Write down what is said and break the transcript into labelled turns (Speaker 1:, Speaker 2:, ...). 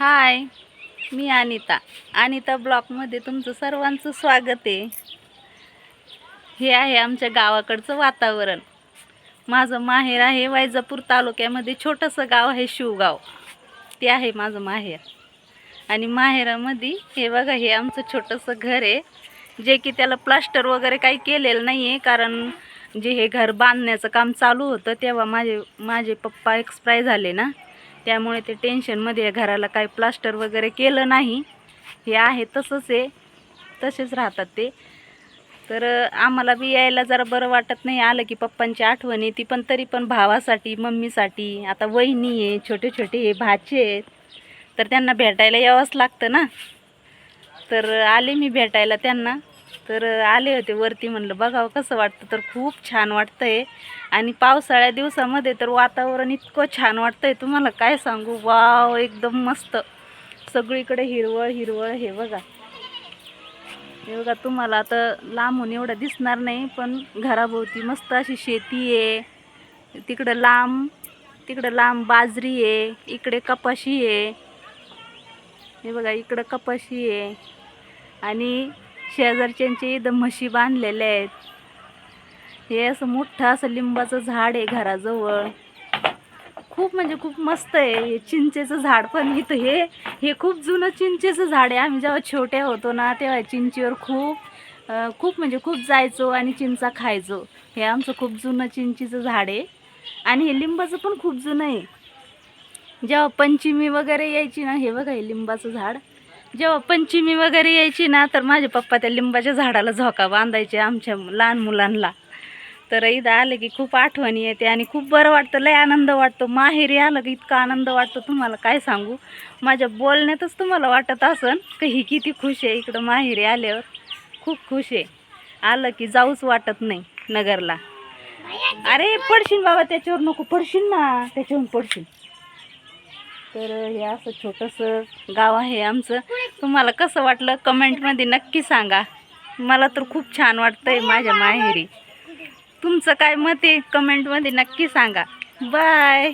Speaker 1: हाय मी अनिता. अनिता ब्लॉकमध्ये तुमचं सर्वांचं स्वागत आहे. हे आहे आमच्या गावाकडचं वातावरण. माझं माहेर आहे वैजापूर तालुक्यामध्ये छोटंसं गाव आहे शिवगाव. ते आहे माझं माहेर. आणि माहेरामध्ये हे बघा हे आमचं छोटंसं घर आहे. जे की त्याला प्लास्टर वगैरे काही केलेलं नाही आहे कारण जे हे घर बांधण्याचं काम चालू होतं तेव्हा माझे माझे पप्पा एक्सपायर झाले ना. त्यामुळे ते टेन्शनमध्ये घराला काही प्लास्टर वगैरे केलं नाही. हे आहे तसंच आहे. तसेच राहतात ते. तर आम्हाला बी यायला जरा बरं वाटत नाही. आलं की पप्पांची आठवण येते पण तरी पण भावासाठी मम्मीसाठी आता वहिनी आहे छोटे छोटे हे भाचे आहेत. तर त्यांना भेटायला यावंच लागतं ना. तर आले मी भेटायला त्यांना. तर आले होते वरती म्हणलं बघावं कसं वाटतं? तर खूप छान वाटतं आहे आणि पावसाळ्या दिवसामध्ये तर वातावरण इतकं छान वाटतं आहे तुम्हाला काय सांगू? वाव एकदम मस्त. सगळीकडे हिरवळ हिरवळ. हे बघा. हे बघा तुम्हाला आता लांबून एवढं दिसणार नाही पण घराभोवती मस्त अशी शेती आहे. तिकडं लांब तिकडं लांब बाजरी आहे. इकडे कपाशी आहे. हे बघा इकडं कपाशी आहे. आणि शेजारच्यांचे इथं म्हशी बांधलेल्या आहेत. हे असं मोठं असं लिंबाचं झाड आहे घराजवळ. खूप म्हणजे खूप मस्त आहे. हे चिंचेचं झाड पण इथं हे हे खूप जुनं चिंचेचं झाड आहे. आम्ही जेव्हा छोट्या होतो ना तेव्हा चिंचेवर खूप खूप म्हणजे खूप जायचो आणि चिंचा खायचो. हे आमचं खूप जुनं चिंचेचं झाड आहे. आणि हे लिंबाचं पण खूप जुनं आहे. जेव्हा पंचमी वगैरे यायची ना हे बघा हे लिंबाचं झाड. जेव्हा पंचमी वगैरे यायची ना तर माझे पप्पा त्या लिंबाच्या झाडाला झोका बांधायचे आमच्या लहान मुलांना. तर इथं आलं की खूप आठवणी येते आणि खूप बरं वाटतं लय आनंद वाटतो. माहेरी आलं की इतका आनंद वाटतो. तुम्हाला काय सांगू? माझ्या बोलण्यातच तुम्हाला वाटत असन की ही किती खुश आहे इकडं माहेरी आल्यावर. खूप खुश आहे. आलं की जाऊच वाटत नाही नगरला. अरे पडशील बाबा त्याच्यावर नको पडशील ना त्याच्यावरून पडशील. तर हे असं छोटंसं गाव आहे आमचं. तुम्हाला कसं वाटलं? कमेंटमध्ये नक्की सांगा. मला तर खूप छान वाटतं आहे माझ्या माहेरी. तुमचं काय मत आहे? कमेंटमध्ये नक्की सांगा. बाय!